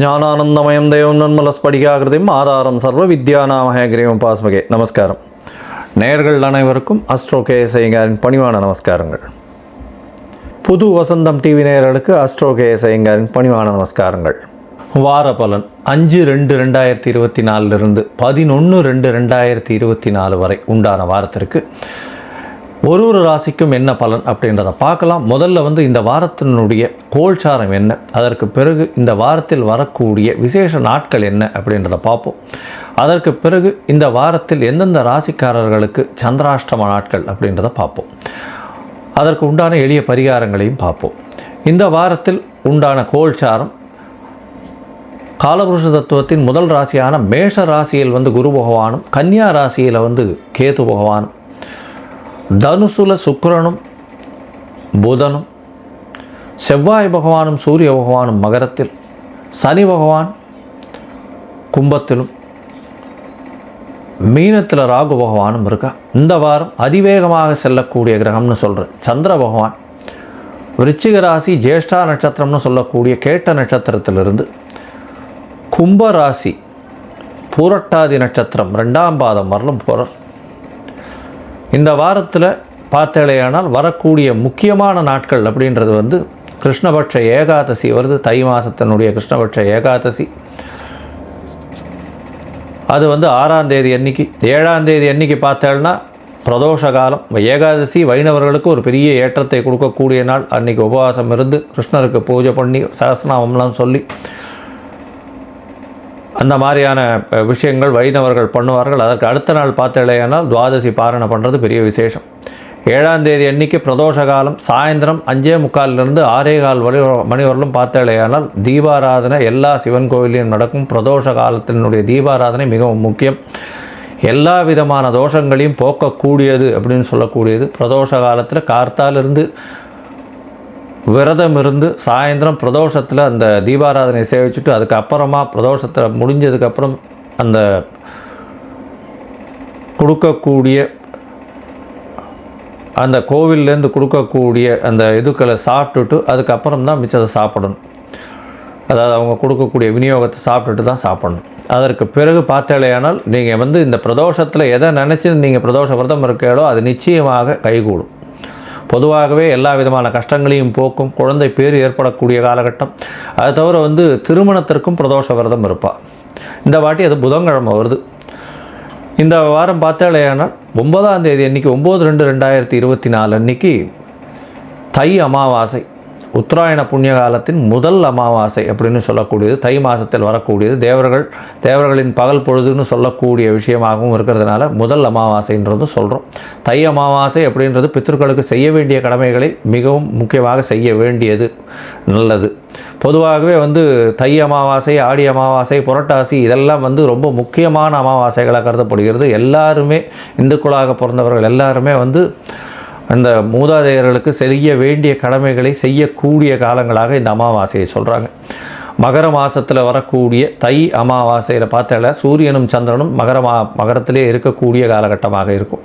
ஞானானந்தமயம் தேவம் நன்மலஸ்படிகாகிருதியும் ஆதாரம் சர்வ வித்யாநாமகேகிரியம் பாஸ்மகே. நமஸ்காரம். நேர்கள் அனைவருக்கும் அஸ்ட்ரோ கேஎஸ்ஐங்காரின் பணிவான நமஸ்காரங்கள். புது வசந்தம் டிவி நேயர்களுக்கு அஸ்ட்ரோ கேஎஸ்ஐங்காரின் பணிவான நமஸ்காரங்கள். வார பலன் அஞ்சு ரெண்டு ரெண்டாயிரத்தி இருபத்தி நாலுலேருந்து பதினொன்று ரெண்டு ரெண்டாயிரத்தி இருபத்தி நாலு வரை உண்டான வாரத்திற்கு ஒரு ஒரு ராசிக்கும் என்ன பலன் அப்படின்றத பார்க்கலாம். முதல்ல வந்து இந்த வாரத்தினுடைய கோல்சாரம் என்ன? அதற்கு பிறகு இந்த வாரத்தில் வரக்கூடிய விசேஷ நாட்கள் என்ன அப்படின்றத பார்ப்போம். அதற்கு பிறகு இந்த வாரத்தில் எந்தெந்த ராசிக்காரர்களுக்கு சந்திராஷ்டம நாட்கள் அப்படின்றத பார்ப்போம். அதற்கு உண்டான எளிய பரிகாரங்களையும் பார்ப்போம். இந்த வாரத்தில் உண்டான கோல்சாரம் காலபுருஷ தத்துவத்தின் முதல் ராசியான மேஷ ராசியில் வந்து குரு பகவானும் கன்னியா ராசியில் வந்து கேது பகவானும் தனுசுல சுக்கிரனும் புதனும் செவ்வாய் பகவானும் சூரிய பகவானும் மகரத்தில் சனி பகவான் கும்பத்திலும் மீனத்தில் ராகு பகவானும் இருக்கா? இந்த வாரம் அதிவேகமாக செல்லக்கூடிய கிரகம்னு சொல்கிறேன் சந்திர பகவான் விருச்சிக ராசி ஜேஷ்டா நட்சத்திரம்னு சொல்லக்கூடிய கேட்ட நட்சத்திரத்திலிருந்து கும்ப ராசி பூரட்டாதி நட்சத்திரம் ரெண்டாம் பாதம் வரலும் போகிறார் இந்த வாரத்தில் பார்த்தேலையானால் வரக்கூடிய முக்கியமான நாட்கள் அப்படின்றது வந்து கிருஷ்ணபட்ச ஏகாதசி வருது. தை மாதத்தினுடைய கிருஷ்ணபட்ச ஏகாதசி. அது வந்து ஆறாம் தேதி அன்னைக்கு. ஏழாம் தேதி அன்னைக்கு பார்த்தேன்னா பிரதோஷ காலம். ஏகாதசி வைணவர்களுக்கு ஒரு பெரிய ஏற்றத்தை கொடுக்கக்கூடிய நாள். அன்றைக்கி உபவாசம் இருந்து கிருஷ்ணருக்கு பூஜை பண்ணி சகஸ்நாமம்லாம் சொல்லி அந்த மாதிரியான விஷயங்கள் வைணவர்கள் பண்ணுவார்கள். அதற்கு அடுத்த நாள் பார்த்தேலையானால் துவாதசி பாரணை பண்ணுறது பெரிய விசேஷம். ஏழாம் தேதி அன்னைக்கு பிரதோஷ காலம் சாயந்தரம் அஞ்சே முக்காலிலிருந்து ஆறே கால் வழி மணி வரலும் பார்த்தேலையானால் தீபாராதனை எல்லா சிவன் கோவிலையும் நடக்கும். பிரதோஷ காலத்தினுடைய தீபாராதனை மிகவும் முக்கியம். எல்லா விதமான தோஷங்களையும் போக்கக்கூடியது அப்படின்னு சொல்லக்கூடியது. பிரதோஷ காலத்தில் கார்த்தாலிருந்து விரதம் இருந்து சாயந்தரம் பிரதோஷத்தில் அந்த தீபாராதனை சேவிச்சுட்டு அதுக்கப்புறமா பிரதோஷத்தில் முடிஞ்சதுக்கப்புறம் அந்த கொடுக்கக்கூடிய அந்த கோவில்லேருந்து கொடுக்கக்கூடிய அந்த இதுக்களை சாப்பிட்டுட்டு அதுக்கப்புறம் தான் மிச்சத்தை சாப்பிடணும். அதாவது அவங்க கொடுக்கக்கூடிய விநியோகத்தை சாப்பிட்டுட்டு தான் சாப்பிடணும். அதற்கு பிறகு பார்த்தாலேயானால் நீங்கள் வந்து இந்த பிரதோஷத்தில் எதை நினச்சி நீங்கள் பிரதோஷ விரதம் இருக்கீங்களோ அது நிச்சயமாக கைகூடும். பொதுவாகவே எல்லா விதமான கஷ்டங்களையும் போக்கும் குழந்தை பேர் ஏற்படக்கூடிய காலகட்டம். அது தவிர வந்து திருமணத்திற்கும் பிரதோஷ விரதம் இருப்பாள் இந்த வாட்டி அது புதன்கிழமை வருது. இந்த வாரம் பார்த்தாலேயானால் ஒன்பதாம் தேதி அன்னைக்கு ஒம்பது ரெண்டு ரெண்டாயிரத்தி இருபத்தி நாலு அன்னைக்கு தை அமாவாசை. உத்தராயண புண்ணிய காலத்தின் முதல் அமாவாசை அப்படின்னு சொல்லக்கூடியது. தை மாதத்தில் வரக்கூடியது. தேவர்கள் தேவர்களின் பகல் பொழுதுன்னு சொல்லக்கூடிய விஷயமாகவும் இருக்கிறதுனால முதல் அமாவாசைன்றதும் சொல்கிறோம் தை அமாவாசை அப்படின்றது பித்தர்களுக்கு செய்ய வேண்டிய கடமைகளை மிகவும் முக்கியமாக செய்ய வேண்டியது நல்லது. பொதுவாகவே வந்து தை அமாவாசை ஆடி அமாவாசை புரட்டாசி இதெல்லாம் வந்து ரொம்ப முக்கியமான அமாவாசைகளாக கருதப்படுகிறது. எல்லாருமே இந்துக்களாக பிறந்தவர்கள் எல்லாருமே வந்து அந்த மூதாதையர்களுக்கு செய்ய வேண்டிய கடமைகளை செய்யக்கூடிய காலங்களாக இந்த அமாவாசையை சொல்கிறாங்க மகர மாதத்தில் வரக்கூடிய தை அமாவாசையில் பார்த்தால சூரியனும் சந்திரனும் மகர மா மகரத்திலே இருக்கக்கூடிய காலகட்டமாக இருக்கும்.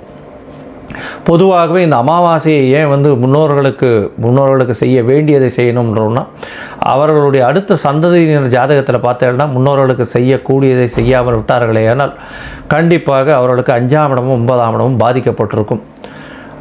பொதுவாகவே இந்த அமாவாசையை ஏன் வந்து முன்னோர்களுக்கு முன்னோர்களுக்கு செய்ய வேண்டியதை செய்யணும்ன்றோம்னா அவர்களுடைய அடுத்த சந்ததியினர் ஜாதகத்தில் பார்த்தேன்னா முன்னோர்களுக்கு செய்யக்கூடியதை செய்யாமல் விட்டார்களே ஆனால் கண்டிப்பாக அவர்களுக்கு அஞ்சாம் இடமும் ஒன்பதாம் இடமும் பாதிக்கப்பட்டிருக்கும்.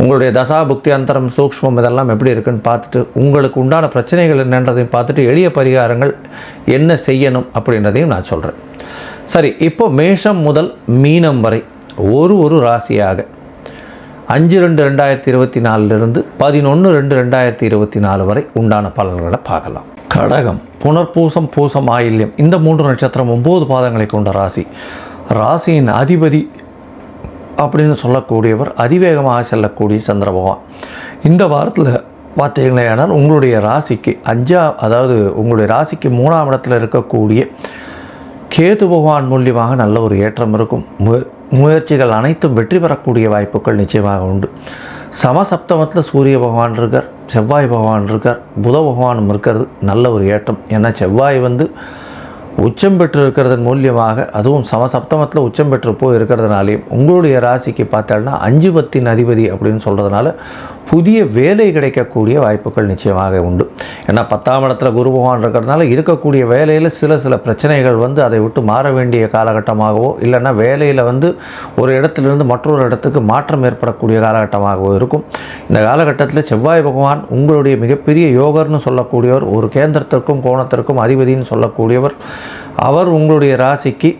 உங்களுடைய தசா புக்தி அந்தரம் சூக்ஷ்மம் இதெல்லாம் எப்படி இருக்குன்னு பார்த்துட்டு உங்களுக்கு உண்டான பிரச்சனைகள் என்னன்றதையும் பார்த்துட்டு எளிய பரிகாரங்கள் என்ன செய்யணும் அப்படின்றதையும் நான் சொல்கிறேன் சரி இப்போ மேஷம் முதல் மீனம் வரை ஒரு ஒரு ராசியாக அஞ்சு ரெண்டு ரெண்டாயிரத்தி இருபத்தி நாலுலேருந்து பதினொன்று ரெண்டு ரெண்டாயிரத்தி இருபத்தி நாலு வரை உண்டான பலன்களை பார்க்கலாம். கடகம் புனர்பூசம் பூசம் ஆயில்யம் இந்த மூன்று நட்சத்திரம் ஒம்பது பாதங்களை கொண்ட ராசி. ராசியின் அதிபதி அப்படின்னு சொல்லக்கூடியவர் அதிவேகமாக செல்லக்கூடிய சந்திர பகவான். இந்த வாரத்தில் பார்த்தீங்களேனால் உங்களுடைய ராசிக்கு அஞ்சா அதாவது உங்களுடைய ராசிக்கு மூணாம் இடத்துல இருக்கக்கூடிய கேது பகவான் மூலியமாக நல்ல ஒரு ஏற்றம் இருக்கும். மு முயற்சிகள் அனைத்தும் வெற்றி பெறக்கூடிய வாய்ப்புகள் நிச்சயமாக உண்டு. சமசப்தமத்தில் சூரிய பகவான் இருக்கார் செவ்வாய் பகவான் இருக்கார் புத பகவானும் இருக்கிறது. நல்ல ஒரு ஏற்றம். ஏன்னா செவ்வாய் வந்து உச்சம் பெற்று இருக்கிறதன் மூலியமாக அதுவும் சமசப்தமத்தில் உச்சம் பெற்று போய் இருக்கிறதுனாலையும் உங்களுடைய ராசிக்கு பார்த்தோம்னா அஞ்சு பத்தின் அதிபதி அப்படின்னு சொல்கிறதுனால புதிய வேலை கிடைக்கக்கூடிய வாய்ப்புகள் நிச்சயமாக உண்டு. ஏன்னா பத்தாம் இடத்துல குரு பகவான் இருக்கிறதுனால இருக்கக்கூடிய வேலையில் சில சில பிரச்சனைகள் வந்து அதை விட்டு மாற வேண்டிய காலகட்டமாகவோ இல்லைன்னா வேலையில் வந்து ஒரு இடத்துலேருந்து மற்றொரு இடத்துக்கு மாற்றம் ஏற்படக்கூடிய காலகட்டமாகவோ இருக்கும். இந்த காலகட்டத்தில் செவ்வாய் பகவான் உங்களுடைய மிகப்பெரிய யோகர்னு சொல்லக்கூடியவர் ஒரு கேந்திரத்திற்கும் கோணத்திற்கும் அதிபதின்னு சொல்லக்கூடியவர் அவர் உங்களுடைய ராசிக்கு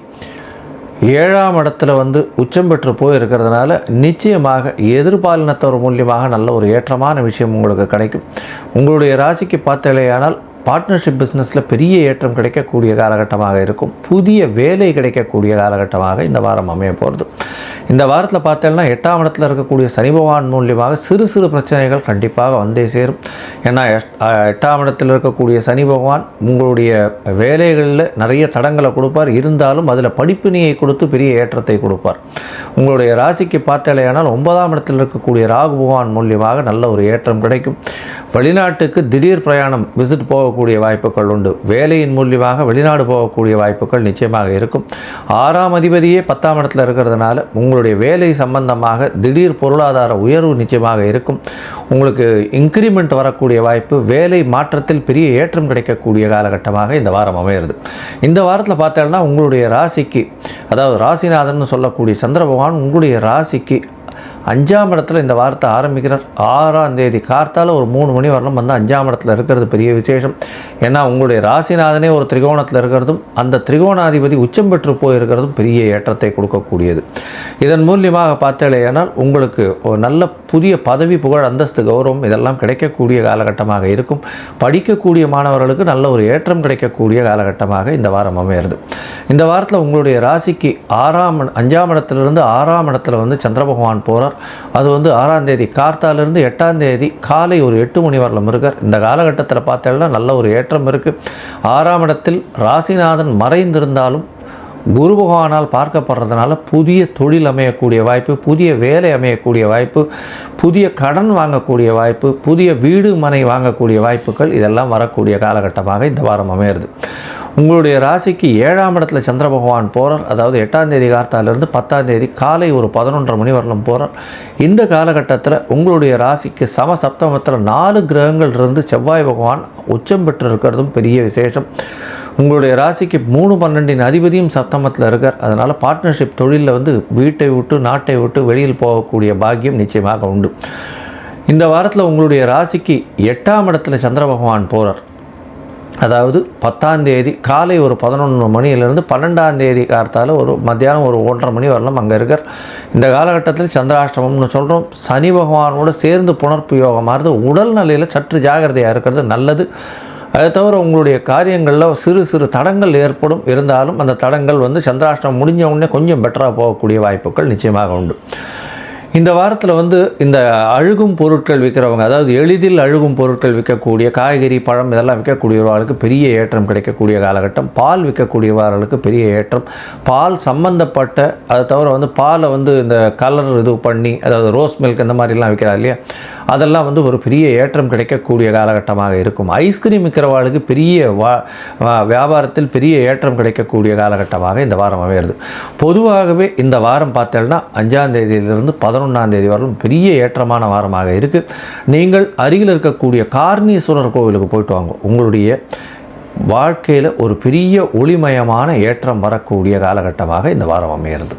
ஏழாம் இடத்துல வந்து உச்சம் பெற்று போயிருக்கிறதுனால நிச்சயமாக எதிர்பாலினத்தவர் மூலியமாக நல்ல ஒரு ஏற்றமான விஷயம் உங்களுக்கு கிடைக்கும். உங்களுடைய ராசிக்கு பார்த்தலையானால் பார்ட்னர்ஷிப் பிஸ்னஸில் பெரிய ஏற்றம் கிடைக்கக்கூடிய காலகட்டமாக இருக்கும். புதிய வேலை கிடைக்கக்கூடிய காலகட்டமாக இந்த வாரம் அமைய போகிறது இந்த வாரத்தில் பார்த்தோம்னா எட்டாம் இடத்துல இருக்கக்கூடிய சனி பகவான் மூலியமாக சிறு சிறு பிரச்சனைகள் கண்டிப்பாக வந்தே சேரும். ஏன்னா எட்டாம் இடத்தில் இருக்கக்கூடிய சனி பகவான் உங்களுடைய வேலைகளில் நிறைய தடங்களை கொடுப்பார். இருந்தாலும் அதில் படிப்பினியை கொடுத்து பெரிய ஏற்றத்தை கொடுப்பார். உங்களுடைய ராசிக்கு பார்த்தாலேயானால் ஒன்பதாம் இடத்தில் இருக்கக்கூடிய ராகு பகவான் மூலியமாக நல்ல ஒரு ஏற்றம் கிடைக்கும். வெளிநாட்டுக்கு திடீர் பிரயாணம் விசிட் போக போகக்கூடிய வாய்ப்புகள் உண்டு. வேலையின் மூலியமாக வெளிநாடு போகக்கூடிய வாய்ப்புகள் நிச்சயமாக இருக்கும். ஆறாம் அதிபதியே பத்தாம் இடத்துல இருக்கிறதுனால உங்களுடைய வேலை சம்பந்தமாக திடீர் பொருளாதார உயர்வு நிச்சயமாக இருக்கும். உங்களுக்கு இன்க்ரிமெண்ட் வரக்கூடிய வாய்ப்பு வேலை மாற்றத்தில் பெரிய ஏற்றம் கிடைக்கக்கூடிய காலகட்டமாக இந்த வாரம் அமையிறது. இந்த வாரத்தில் பார்த்தோம்னா உங்களுடைய ராசிக்கு அதாவது ராசிநாதன் சொல்லக்கூடிய சந்திர பகவான் உங்களுடைய ராசிக்கு அஞ்சாம் இடத்துல இந்த வாரத்தை ஆரம்பிக்கிறார். ஆறாம் தேதி கார்த்தால் ஒரு மூணு மணி வரலாம் வந்து அஞ்சாம் இடத்துல இருக்கிறது பெரிய விசேஷம். ஏன்னா உங்களுடைய ராசிநாதனே ஒரு திரிகோணத்தில் இருக்கிறதும் அந்த திரிகோணாதிபதி உச்சம் பெற்று போயிருக்கிறதும் பெரிய ஏற்றத்தை கொடுக்கக்கூடியது. இதன் மூலியமாக பார்த்தேனால் உங்களுக்கு ஒரு நல்ல புதிய பதவி புகழ் அந்தஸ்து கௌரவம் இதெல்லாம் கிடைக்கக்கூடிய காலகட்டமாக இருக்கும். படிக்கக்கூடிய மாணவர்களுக்கு நல்ல ஒரு ஏற்றம் கிடைக்கக்கூடிய காலகட்டமாக இந்த வாரம் அமையிறது. இந்த வாரத்தில் உங்களுடைய ராசிக்கு ஆறாம் அஞ்சாம் இடத்துலேருந்து ஆறாம் இடத்துல வந்து சந்திர பகவான் போகிறார் அது வந்து ஆறாம் தேதி கார்த்தாலேருந்து எட்டாம் தேதி காலை ஒரு எட்டு மணி வரலும் இருக்கார் இந்த காலகட்டத்தில் பார்த்தேன்னா நல்ல ஒரு ஏற்றம் இருக்குது ஆறாம் இடத்தில் ராசிநாதன் மறைந்திருந்தாலும் குரு பகவானால் பார்க்கப்படுறதுனால புதிய தொழில் அமையக்கூடிய வாய்ப்பு புதிய வேலை அமையக்கூடிய வாய்ப்பு புதிய கடன் வாங்கக்கூடிய வாய்ப்பு புதிய வீடு மனை வாங்கக்கூடிய வாய்ப்புகள் இதெல்லாம் வரக்கூடிய காலகட்டமாக இந்த வாரம் அமையிறது. உங்களுடைய ராசிக்கு ஏழாம் இடத்துல சந்திர பகவான் போகிறார் அதாவது எட்டாம் தேதி கார்த்தாலேருந்து பத்தாம் தேதி காலை ஒரு பதினொன்றரை மணி வரலும் போகிறார் இந்த காலகட்டத்தில் உங்களுடைய ராசிக்கு சம சப்தமத்தில் நாலு கிரகங்கள் இருந்து செவ்வாய் பகவான் உச்சம் பெற்று இருக்கிறதும் பெரிய விசேஷம். உங்களுடைய ராசிக்கு மூணு பன்னெண்டின் அதிபதியும் சப்தமத்தில் இருக்கார். அதனால் பார்ட்னர்ஷிப் தொழிலில் வந்து வீட்டை விட்டு நாட்டை விட்டு வெளியில் போகக்கூடிய பாக்கியம் நிச்சயமாக உண்டு. இந்த வாரத்தில் உங்களுடைய ராசிக்கு எட்டாம் இடத்துல சந்திர பகவான் போகிறார் அதாவது பத்தாம் தேதி காலை ஒரு பதினொன்று மணியிலிருந்து பன்னெண்டாம் தேதி கார்த்தால ஒரு மத்தியானம் ஒரு ஒன்றரை மணி வரலாம் அங்கே இருக்கார். இந்த காலகட்டத்தில் சந்திராஷ்டமம்னு சொல்கிறோம் சனி பகவானோடு சேர்ந்து புணர்ப்பு யோகமாகிறது உடல்நிலையில் சற்று ஜாகிரதையாக இருக்கிறது நல்லது. அதை தவிர உங்களுடைய காரியங்களில் சிறு சிறு தடங்கள் ஏற்படும். இருந்தாலும் அந்த தடங்கள் வந்து சந்திராஷ்டிரம் முடிஞ்ச உடனே கொஞ்சம் பெட்டராக போகக்கூடிய வாய்ப்புகள் நிச்சயமாக உண்டு. இந்த வாரத்தில் வந்து இந்த அழுகும் பொருட்கள் விற்கிறவங்க அதாவது எளிதில் அழுகும் பொருட்கள் விற்கக்கூடிய காய்கறி பழம் இதெல்லாம் விற்கக்கூடியவர்களுக்கு பெரிய ஏற்றம் கிடைக்கக்கூடிய காலகட்டம். பால் விற்கக்கூடியவர்களுக்கு பெரிய ஏற்றம். பால் சம்பந்தப்பட்ட அதை தவிர வந்து பாலை வந்து இந்த கலர் இது பண்ணி அதாவது ரோஸ் மில்க் இந்த மாதிரிலாம் விற்கிறா இல்லையா? அதெல்லாம் வந்து ஒரு பெரிய ஏற்றம் கிடைக்கக்கூடிய காலகட்டமாக இருக்கும். ஐஸ்கிரீம் விற்கிறவாளுக்கு பெரிய வா வியாபாரத்தில் பெரிய ஏற்றம் கிடைக்கக்கூடிய காலகட்டமாக இந்த வாரம் அமைகிறது. பொதுவாகவே இந்த வாரம் பார்த்தேன்னா அஞ்சாம் தேதியிலிருந்து பதினொன்றாம் தேதி வரலும் பெரிய ஏற்றமான வாரமாக இருக்குது நீங்கள் அருகில் இருக்கக்கூடிய கார்ணீஸ்வரர் கோவிலுக்கு போயிட்டு வாங்க. உங்களுடைய வாழ்க்கையில் ஒரு பெரிய ஒளிமயமான ஏற்றம் வரக்கூடிய காலகட்டமாக இந்த வாரம் அமைகிறது.